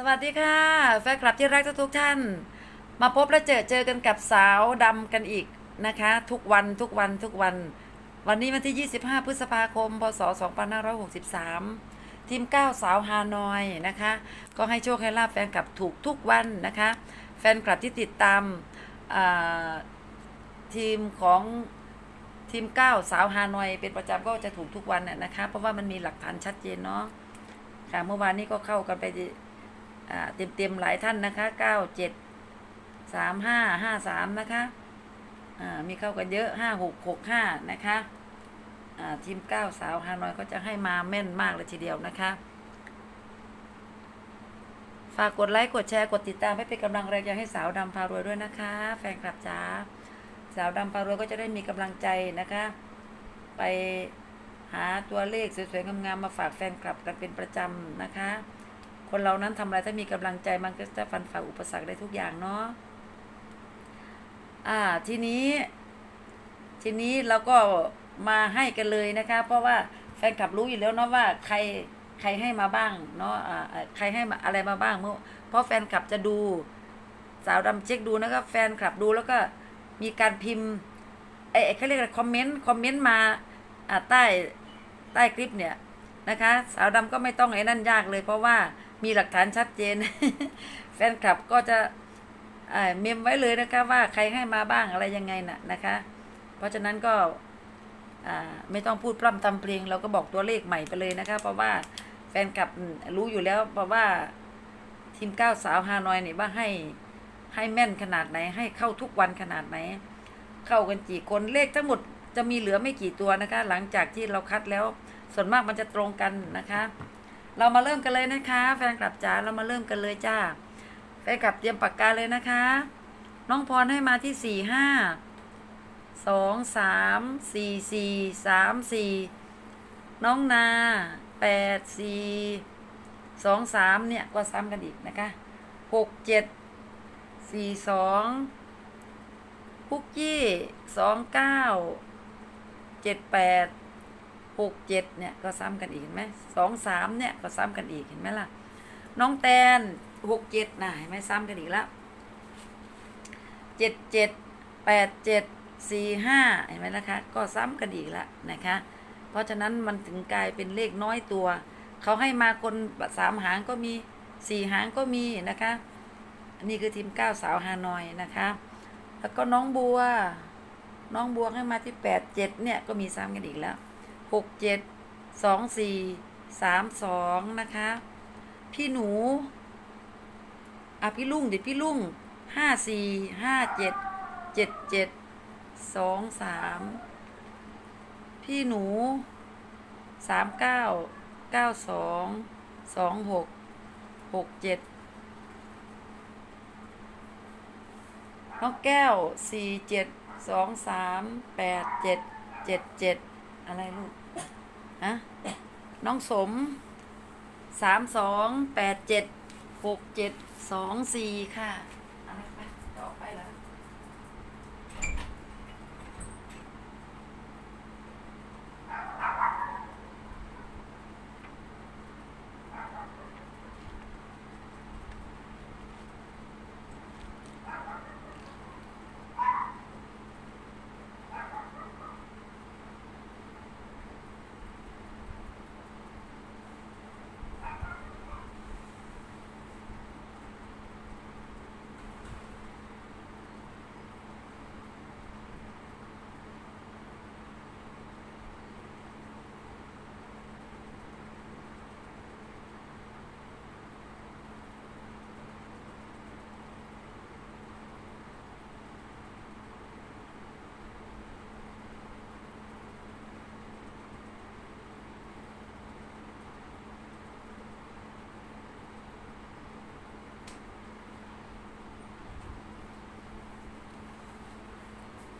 สวัสดีค่ะ แฟนคลับที่รักทุกท่าน มาพบและเจอเจอกันกับสาวดำกันอีกนะคะ ทุกวันทุกวันทุกวัน วันนี้วันที่ 25 พฤษภาคม พศ 2563 ทีม 9 สาวฮานอยนะคะ ก็ให้โชคให้ลาบแฟนคลับถูกทุกวันนะคะ แฟนคลับที่ติดตามทีมของทีม 9 สาวฮานอย เป็นประจำก็จะถูกทุกวันน่ะนะคะ เพราะว่ามันมีหลักฐานชัดเจนเนาะค่ะเมื่อวานนี้ก็เข้ากันไป เต็มเต็มๆหลายท่านนะคะเก้าเจ็ดสามห้าห้าสามนะคะมีเข้ากันเยอะห้าหกหกห้านะคะทีมเก้าสาวฮานอยก็จะให้มาแม่นมากเลยทีเดียวนะคะ ฝากกดไลค์กดแชร์กดติดตามให้เป็นกำลังแรงใจให้สาวดำพารวยด้วยนะคะ แฟนคลับจ๋าสาวดำพารวยก็จะได้มีกำลังใจนะคะ ไปหาตัวเลขสวยๆงามๆมาฝากแฟนคลับกันเป็นประจำนะคะ คนเรานั้นทำอะไรถ้ามีกำลังใจมันก็จะฟันฝ่าอุปสรรคได้ทุกอย่างเนาะอ่าทีนี้ ทีนี้เราก็มาให้กันเลยนะคะ เพราะว่าแฟนคลับรู้อยู่แล้วเนาะว่าใครใครให้มาบ้างเนาะอ่าใครให้มาอะไรมาบ้างเมื่อเพราะแฟนคลับจะดูสาวดำเช็คดูนะครับแฟนคลับดูแล้วก็มีการพิมพ์ไอ้ไอ้เขาเรียกอะไรคอมเมนต์คอมเมนต์มาอ่าใต้ใต้คลิปเนี่ยนะคะ สาวดำก็ไม่ต้องไอ้นั่นยากเลยเพราะว่า มีหลักฐานชัดเจน แฟนคลับก็จะเมมไว้เลยนะคะว่าใครให้มาบ้างอะไรยังไงน่ะนะคะ เพราะฉะนั้นก็ไม่ต้องพูดพร่ำทำเพลง เราก็บอกตัวเลขใหม่ไปเลยนะคะ เพราะว่าแฟนคลับรู้อยู่แล้ว เพราะว่าทีมเก้าสาวฮานอยเนี่ยว่าให้ให้แม่นขนาดไหน ให้เข้าทุกวันขนาดไหน เข้ากันกี่คนเลขทั้งหมดจะมีเหลือไม่กี่ตัวนะคะ หลังจากที่เราคัดแล้วส่วนมากมันจะตรงกันนะคะ เรามาเริ่มกันเลยนะคะ แฟนคลับจ๋าเรามาเริ่มกันเลยจ้าแฟนคลับเตรียมปากกาเลยนะคะ น้องพรให้มาที่สี่ห้าสองสามสี่สี่สามสี่น้องนาแปดสี่สองสามเนี่ยก็ซ้ำกันอีกนะคะหกเจ็ดสี่สองพุกยี่สองเก้าเจ็ดแปด หกเจ็ดเนี่ยก็ซ้ำกันอีกเห็นไหมสองสามเนี่ยก็ซ้ำกันอีกเห็นไหมล่ะ น้องแตนหกเจ็ดนะเห็นไหมซ้ำกันอีกแล้วเจ็ดเจ็ดแปดเจ็ดสี่ห้าเห็นไหมนะคะ ก็ซ้ำกันอีกแล้วนะคะ เพราะฉะนั้นมันถึงกลายเป็นเลขน้อยตัว เขาให้มาคนสามหางก็มีสี่หางก็มีนะคะนนี้คือทีมเก้าสาวฮานอยนะคะ แล้วก็น้องบัว น้องบัวให้มาที่แปดเจ็ดเนี่ยก็มีซ้ำกันอีกแล้ว หกเจ็ดสองสี่สามสองนะคะ พี่หนูอะพี่ลุงเดี๋ยวพี่ลุงห้าสี่ห้าเจ็ดเจ็ดเจ็ดสองสามพี่หนูสามเก้าเก้าสองสองหกหกเจ็ดน้องแก้วสี่เจ็ดสองสามแปดเจ็ดเจ็ดเจ็ดอะไรลูก ฮะน้องสมสามสองแปดเจ็ดหกเจ็ดสองสี่ค่ะอะไรไปต่อไปแล้ว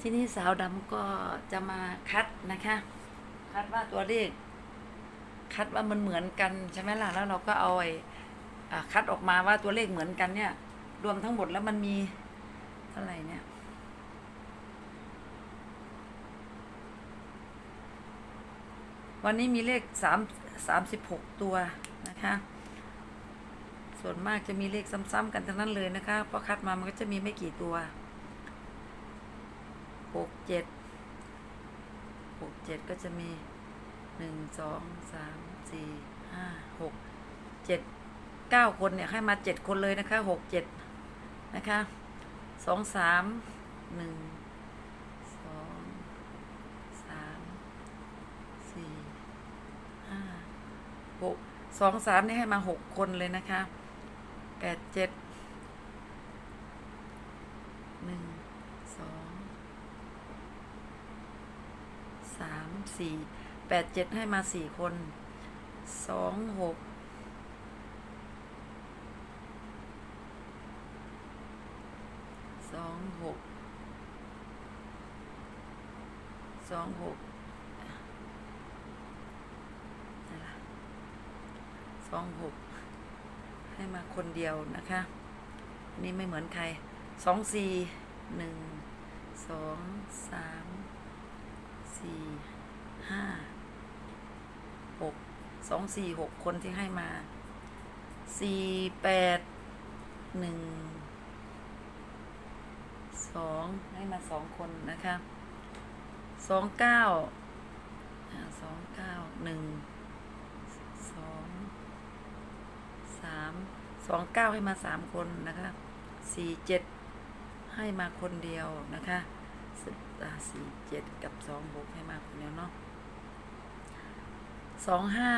ทีนี้สาวดำก็จะมาคัดนะคะ คัดว่าตัวเลข คัดว่ามันเหมือนกันใช่ไหมล่ะแล้วเราก็เอาไอ้คัดออกมาว่าตัวเลขเหมือนกันเนี่ย รวมทั้งหมดแล้วมันมีเท่าไหร่เนี่ยวันนี้มีเลขสามสามสิบหกตัวนะคะ ส่วนมากจะมีเลขซ้ำๆกันทั้งนั้นเลยนะคะ เพราะคัดมามันก็จะมีไม่กี่ตัว หกเจ็ดหกเจ็ดก็จะมีหนึ่งสองสามสี่ห้าหกเจ็ดเก้าคนเนี่ย ให้มาเจ็ดคนเลยนะคะหกเจ็ดนะคะสองสามหนึ่งสองสามสี่ห้าหกสองสามนี่ให้มาหกคนเลยนะคะแปดเจ็ดหนึ่งสองสาม สี่แปดเจ็ดให้มาสี่คนสองหกสองหกสองหกสองหกให้มาคนเดียวนะคะนนี้ไม่เหมือนใครสองสี่หนึ่งสองสามสี่ ห้าหกสองสี่หกคนที่ให้มาสี่แปดหนึ่งสองให้มาสองคนนะคะสองเก้าสองเก้าหนึ่งสองสามสองเก้าให้มาสามคนนะคะสี่เจ็ดให้มาคนเดียวนะคะสี่เจ็ดกับสองหกให้มาคนเดียวเนาะ สองห้า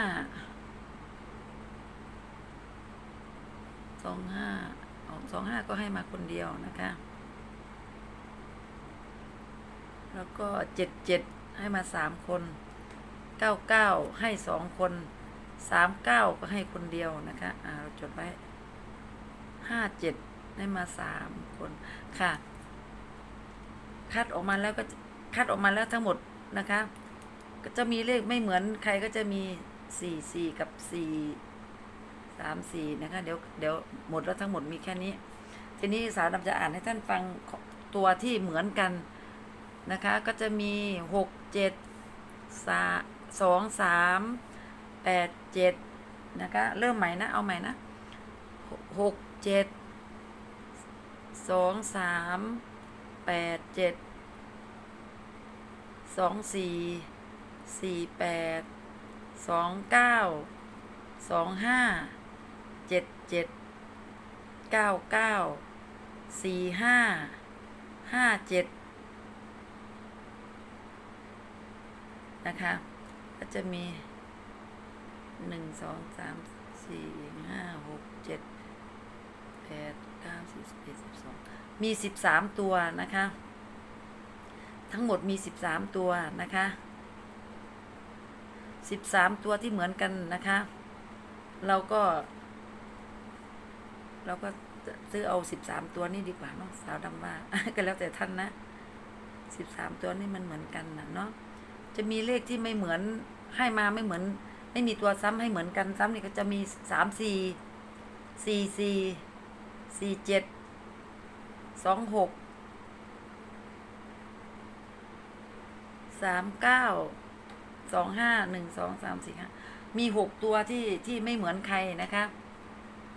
สองห้าสองห้าก็ให้มาคนเดียวนะคะ แล้วก็เจ็ดเจ็ดให้มาสามคนเก้าเก้าให้สองคนสามเก้าก็ให้คนเดียวนะคะ อ่า เราจดไว้ห้าเจ็ดให้มาสามคนค่ะ คัดออกมาแล้วก็คัดออกมาแล้วทั้งหมดนะคะ ก็จะมีเลขไม่เหมือนใครก็จะมีสี่สี่กับสี่สามสี่นะคะ เดี๋ยวเดี๋ยวหมดแล้วทั้งหมดมีแค่นี้ ทีนี้สาวดำจะอ่านให้ท่านฟังตัวที่เหมือนกันนะคะ ก็จะมีหกเจ็ดสสองสามแปดเจ็ดนะคะ เริ่มใหม่นะ เอาใหม่นะหกเจ็ดสองสามแปดเจ็ดสองสี่ สี่แปดสองเก้าสองห้าเจ็ดเจ็ดเก้าเก้าสี่ห้าห้าเจ็ดนะคะ ก็จะมีหนึ่งสองสามสี่ห้าหกเจ็ดแปดเก้าสิบสิบเอ็ดสิบสองมีสิบสามตัวนะคะ ทั้งหมดมีสิบสามตัวนะคะ สิบสามตัวที่เหมือนกันนะคะ เราก็ เราก็ซื้อเอาสิบสามตัวนี่ดีกว่าเนาะสาวดำว่าก็แล้วแต่ท่านนะสิบสามตัวนี่มันเหมือนกันนะเนาะจะมีเลขที่ไม่เหมือนให้มาไม่เหมือน ไม่มีตัวซ้ำให้เหมือนกันซ้ำนี่ก็จะมีสามสี่สี่สี่สี่เจ็ดสองหกสามเก้า สองห้าหนึ่งสองสามสี่ห้ามีหกตัวที่ที่ไม่เหมือนใครนะคะ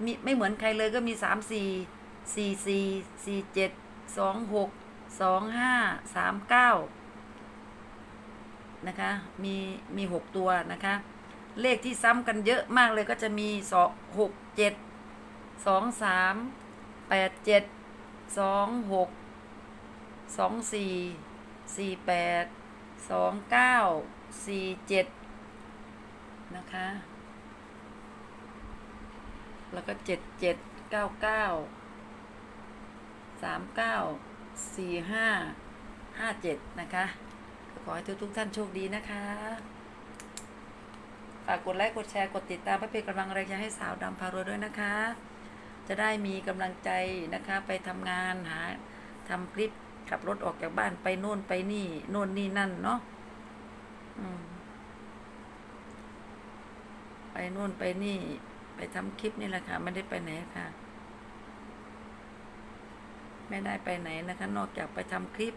มีไม่เหมือนใครเลยก็มีสามสี่สี่สี่สี่เจ็ดสองหกสองห้าสามเก้านะคะมีมีหกตัวนะคะ เลขที่ซ้ำกันเยอะมากเลยก็จะมีสองหกเจ็ดสองสามแปดเจ็ดสองหกสองสี่สี่แปดสองเก้า สี่เจ็ดนะคะ แล้วก็เจ็ดเจ็ดเก้าเก้าสามเก้าสี่ห้าห้าเจ็ดนะคะ ขอให้ทุกทุกท่านโชคดีนะคะ ฝากกดไลค์กดแชร์กดติดตามเพื่อเป็นกำลังแรงใจให้สาวดำพารวยด้วยนะคะ จะได้มีกำลังใจนะคะไปทำงานหาทำคลิปขับรถออกจากบ้านไปโน่นไปนี่ โน่นนี่นั่นเนาะ ไปโน่นไปนี่ ไปทำคลิปนี่แหละค่ะ ไม่ได้ไปไหนค่ะ ไม่ได้ไปไหนนะคะ นอกจากไปทำคลิป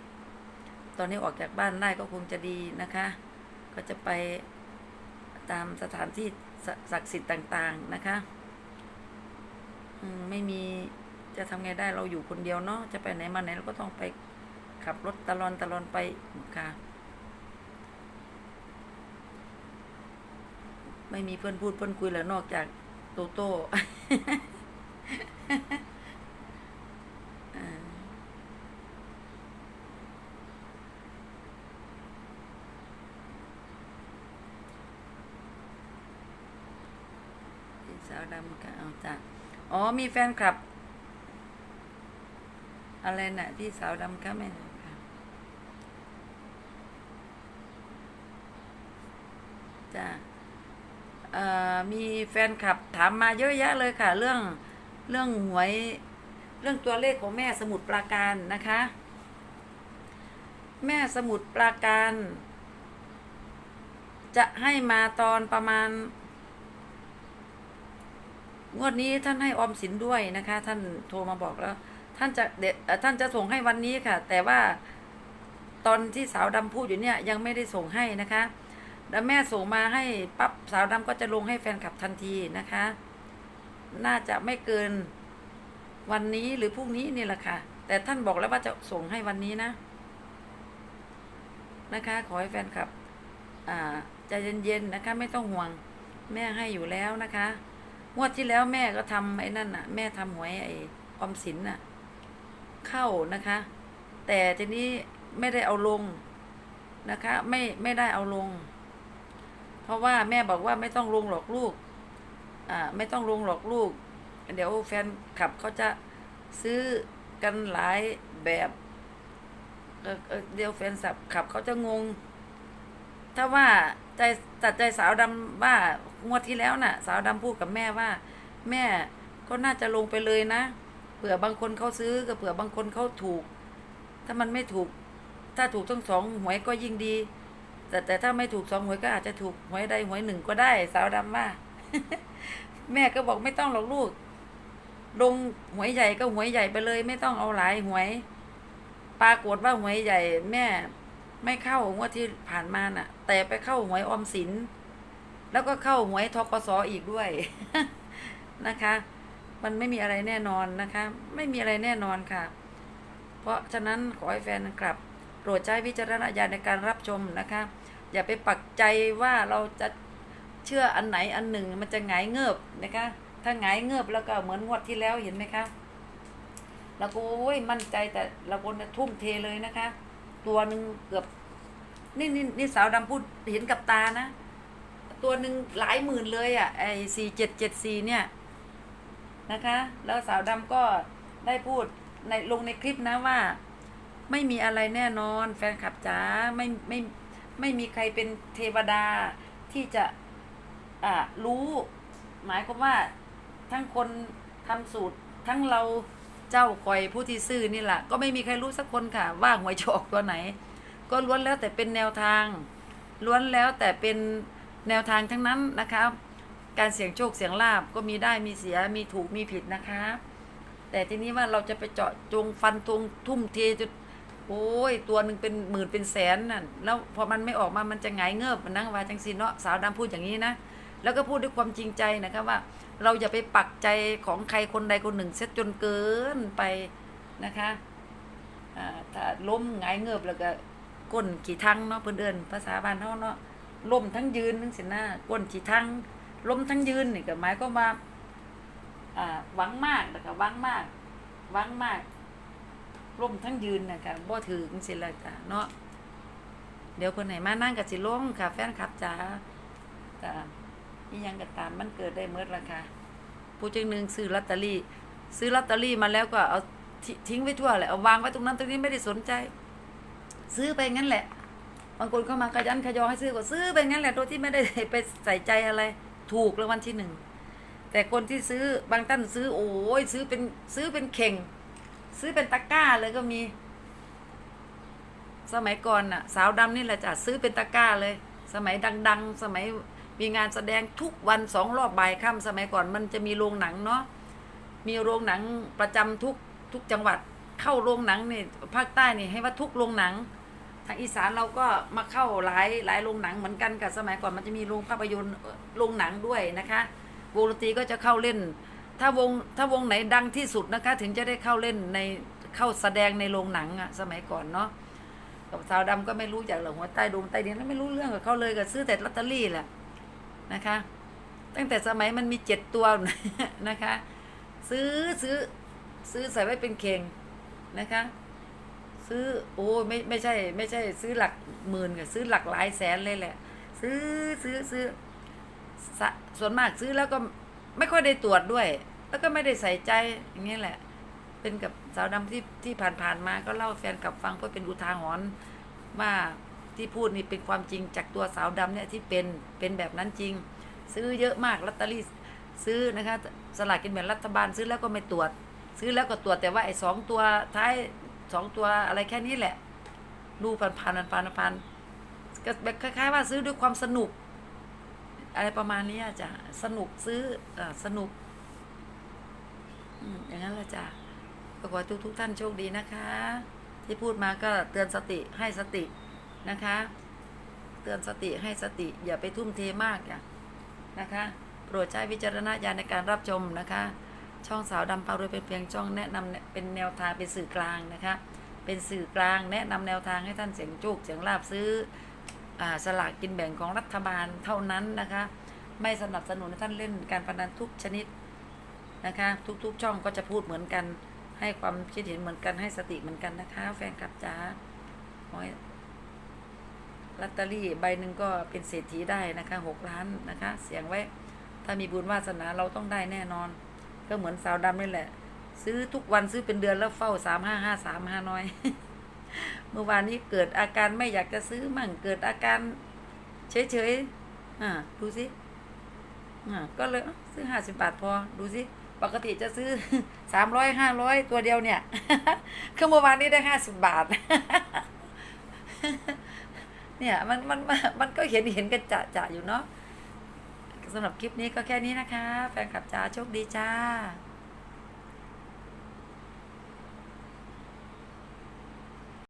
ตอนนี้ออกจากบ้านได้ก็คงจะดีนะคะ ก็จะไปตามสถานที่ศศักดิ์สิทธิ์ต่าง ๆนะคะไม่มีจะทำไงได้เราอยู่คนเดียวเนาะจะไปไหนมาไหนเราก็ต้องไปขับรถตะลอนตะลอนไปค่ะ ไม่มีเพื่อนพูดเพื่อนคุยแล้วนอกจากโตโต้สาวดำก็เอาจ้ะอ๋อ มีแฟนคลับ อะไรนะ่ะพี่สาวดำก็ไม่ค่ะจ้ะ เอ่อ มีแฟนคลับถามมาเยอะแยะเลยค่ะ เรื่องเรื่องหวย เรื่องตัวเลขของแม่สมุดปราการนะคะ แม่สมุดปราการ จะให้มาตอนประมาณ งวดนี้ท่านให้ออมสินด้วยนะคะ ท่านโทรมาบอกแล้ว ท่านจะเดท่านจะส่งให้วันนี้ค่ะ แต่ว่าตอนที่สาวดำพูดอยู่เนี่ยยังไม่ได้ส่งให้นะคะ แล้วแม่ส่งมาให้ปั๊บสาวดำก็จะลงให้แฟนคลับทันทีนะคะ น่าจะไม่เกินวันนี้หรือพรุ่งนี้นี่แหละค่ะ แต่ท่านบอกแล้วว่าจะส่งให้วันนี้นะ นะคะ ขอให้แฟนคลับอ่าใจเย็นๆนะคะ ไม่ต้องห่วงแม่ให้อยู่แล้วนะคะงวดที่แล้วแม่ก็ทำไอ้นั่นน่ะ แม่ทำหวยไอ้ออมสินน่ะ เข้านะคะ แต่ทีนี้ไม่ได้เอาลงนะคะ ไม่ไม่ได้เอาลง เพราะว่าแม่บอกว่าไม่ต้องลงหรอกลูก อ่า ไม่ต้องลงหรอกลูก เดี๋ยวแฟนขับเขาจะซื้อกันหลายแบบเเดี๋ยวแฟนสับขับเขาจะงง ถ้าว่าใจตัดใจสาวดำว่างวดที่แล้วน่ะ สาวดำพูดกับแม่ว่า แม่ก็น่าจะลงไปเลยนะเผื่อบางคนเขาซื้อก็เผื่อบางคนเขาถูก ถ้ามันไม่ถูก ถ้าถูกทั้งสองหวยก็ยิ่งดี แต่แต่ถ้าไม่ถูกสองหวยก็อาจจะถูกหวยใดหวยหนึ่งก็ได้ สาวดำว่าแม่ก็บอกไม่ต้องหรอกลูก ลงหวยใหญ่ก็หวยใหญ่ไปเลย ไม่ต้องเอาหลายหวย ปรากฏว่าหวยใหญ่ แม่ไม่เข้างวดที่ผ่านมาน่ะ แต่ไปเข้าหวยออมสิน แล้วก็เข้าหวยทกสอีกด้วยนะคะ มันไม่มีอะไรแน่นอนนะคะ ไม่มีอะไรแน่นอนค่ะ เพราะฉะนั้นขอให้แฟนคลับโปรดใช้วิจารณญาณในการรับชมนะคะ อย่าไปปักใจว่าเราจะเชื่ออันไหนอันหนึ่งมันจะหงายเงือบนะคะ ถ้าหงายเงือบแล้วก็เหมือนงวดที่แล้วเห็นไหมคะเราก็โอ้ยมั่นใจแต่เราคนน่ะทุ่มเทเลยนะคะ ตัวหนึ่งเกือบนี่นี่นี่สาวดำพูดเห็นกับตานะ ตัวหนึ่งหลายหมื่นเลยอะไอ้สี่เจ็ดเจ็ดสี่เนี่ยนะคะ แล้วสาวดำก็ได้พูดในลงในคลิปนะว่า ไม่มีอะไรแน่นอนแฟนคลับจ๋าไม่ไม่ ไม่มีใครเป็นเทวดาที่จะอ่ารู้ หมายความว่าทั้งคนทำสูตร ทั้งเราเจ้าคอยผู้ที่ซื่อนี่แหละก็ไม่มีใครรู้สักคนค่ะ ว่าหวยจะออกตัวไหน ก็ล้วนแล้วแต่เป็นแนวทาง ล้วนแล้วแต่เป็นแนวทางทั้งนั้นนะคะการเสี่ยงโชคเสี่ยงลาบก็มีได้มีเสียมีถูกมีผิดนะคะ แต่ทีนี้ว่าเราจะไปเจาะจงฟันตรงทุ่มเทจน โอ้ย ตัวหนึ่งเป็นหมื่นเป็นแสนน่ะแล้วพอมันไม่ออกมามันจะหงายเงิบนั่งว่าจังซีเนาะสาวดำพูดอย่างนี้นะแล้วก็พูดด้วยความจริงใจนะคะว่า เราอย่าไปปักใจของใครคนใดคนหนึ่งเสียจนเกินไปนะคะอ่าถ้าล้มหงายเงิบแล้วก็ก้นขี่ทั้งเนาะเพื่อนเอินภาษาบ้านเฮาเนาะล้มทั้งยืนนั่งสินะก้นขี่ทั้งล้มทั้งยืนนี่ก็หมายก็ว่าอ่าหวังมากแล้วก็หวังมากหวังมาก ล่มทั้งยืนนะคะบ่ถึงสิละจ้ะเนาะเดี๋ยวคนไหนมานั่งกับสิลงค่ะ แฟนคลับจ๋าจ้ะนี่ยังก็ตามมันเกิดได้เมื่อละค่ะผู้จังหนึ่งซื้อลอตเตอรี่ ซื้อลอตเตอรี่มาแล้วก็เอาทิทิ้งไว้ทั่วเลยเอาวางไว้ตรงนั้นตรงนี้ไม่ได้สนใจ ซื้อไปงั้นแหละบางคนเข้ามาขยันขยอให้ซื้อก็ซื้อไปงั้นแหละโดยที่ไม่ได้ไปใส่ใจอะไร ถูกรางวัลที่หนึ่งแต่คนที่ซื้อบางท่านซื้อโอ้ยซื้อเป็นซื้อเป็นเข่ง ซื้อเป็นตะกร้าเลยก็มี สมัยก่อนน่ะ สาวดำนี่แหละจ้ะซื้อเป็นตะกร้าเลย สมัยดัง ๆ สมัยมีงานแสดงทุกวันสองรอบบ่ายค่ำสมัยก่อนมันจะมีโรงหนังเนาะมีโรงหนังประจำทุกทุกจังหวัดเข้าโรงหนังนี่ภาคใต้นี่ให้ว่าทุกโรงหนัง ทางอีสานเราก็มาเข้าหลายหลายโรงหนังเหมือนกันกับสมัยก่อนมันจะมีโรงภาพยนตร์โรงหนังด้วยนะคะวงดนตรีก็จะเข้าเล่น ถ้าวงถ้าวงไหนดังที่สุดนะคะ ถึงจะได้เข้าเล่นในเข้าแสดงในโรงหนังอะสมัยก่อนเนาะกับสาวดำก็ไม่รู้จากหลังหัวใต้ดงใต้ดินแล้วไม่รู้เรื่องกับเขาเลยก็ซื้อแต่ลอตเตอรี่แหละนะคะ ตั้งแต่สมัยมันมีเจ็ดตัวนะคะ ซื้อซื้อซื้อใส่ไว้เป็นเข่งนะคะ ซื้อโอ้ไม่ไม่ใช่ ไม่ใช่ ซื้อหลักหมื่นกับซื้อหลักหลายแสนเลยแหละ ซื้อซื้อซื้อส่วนมากซื้อแล้วก็ ไม่ค่อยได้ตรวจด้วย แล้วก็ไม่ได้ใส่ใจอย่างนี้ยแหละ เป็นกับสาวดำที่ที่ผ่านๆมาก็เล่าแฟนกลับฟังเพื่อเป็นอุทาหรณ์ว่าที่พูดนี่เป็นความจริงจากตัวสาวดำเนี่ยที่เป็นเป็นแบบนั้นจริง ซื้อเยอะมากลอตเตอรี่ซื้อนะคะสลากกินแบ่งรัฐบาลซื้อแล้วก็ไม่ตรวจ ซื้อแล้วก็ตรวจแต่ว่าไอ้สองตัวท้ายสองตัวอะไรแค่นี้แหละดูผ่านผ่านผ่านผ่านผ่านก็แบบคล้ายๆว่าซื้อด้วยความสนุก อะไรประมาณนี้อะจ้ะสนุกซื้ออสนุกอย่างนั้นละจ้ะขอทุกทุกท่านโชคดีนะคะ ที่พูดมาก็เตือนสติให้สตินะคะ เตือนสติให้สติ อย่าไปทุ่มเทมากอย่านะคะ โปรดใช้วิจารณญาณในการรับชมนะคะ ช่องสาวดำพารวยเป็นเพียงช่องแนะนำเป็นแนวทางเป็นสื่อกลางนะคะ เป็นสื่อกลางแนะนำแนวทางให้ท่านเสียงโชคเสียงลาบซื้อ สลากกินแบ่งของรัฐบาลเท่านั้นนะคะ ไม่สนับสนุนท่านเล่นการพนันทุกชนิดนะคะ ทุกๆช่องก็จะพูดเหมือนกัน ให้ความคิดเห็นเหมือนกันให้สติเหมือนกันนะคะ แฟนคลับจ๋าขอให้ลอตเตอรี่ใบหนึ่งก็เป็นเศรษฐีได้นะคะหกล้านนะคะ เสียงไว้ ถ้ามีบุญวาสนาเราต้องได้แน่นอน ก็เหมือนสาวดำนี่แหละ ซื้อทุกวันซื้อเป็นเดือนแล้วเฝ้าสามห้าห้าสามห้าน้อย เมื่อวานนี้เกิดอาการไม่อยากจะซื้อมั่งเกิดอาการเฉยๆอ่าดูสิอ่าก็เลยเอ้าซื้อห้าสิบบาทพอดูสิปกติจะซื้อสามร้อยห้าร้อยตัวเดียวเนี่ยคือเมื่อวานนี้ได้ห้าสิบบาท เนี่ยมันมันมันมันก็เห็นเห็นกันจะจะอยู่เนาะสำหรับคลิปนี้ก็แค่นี้นะคะ แฟนคลับจ้าโชคดีจ้า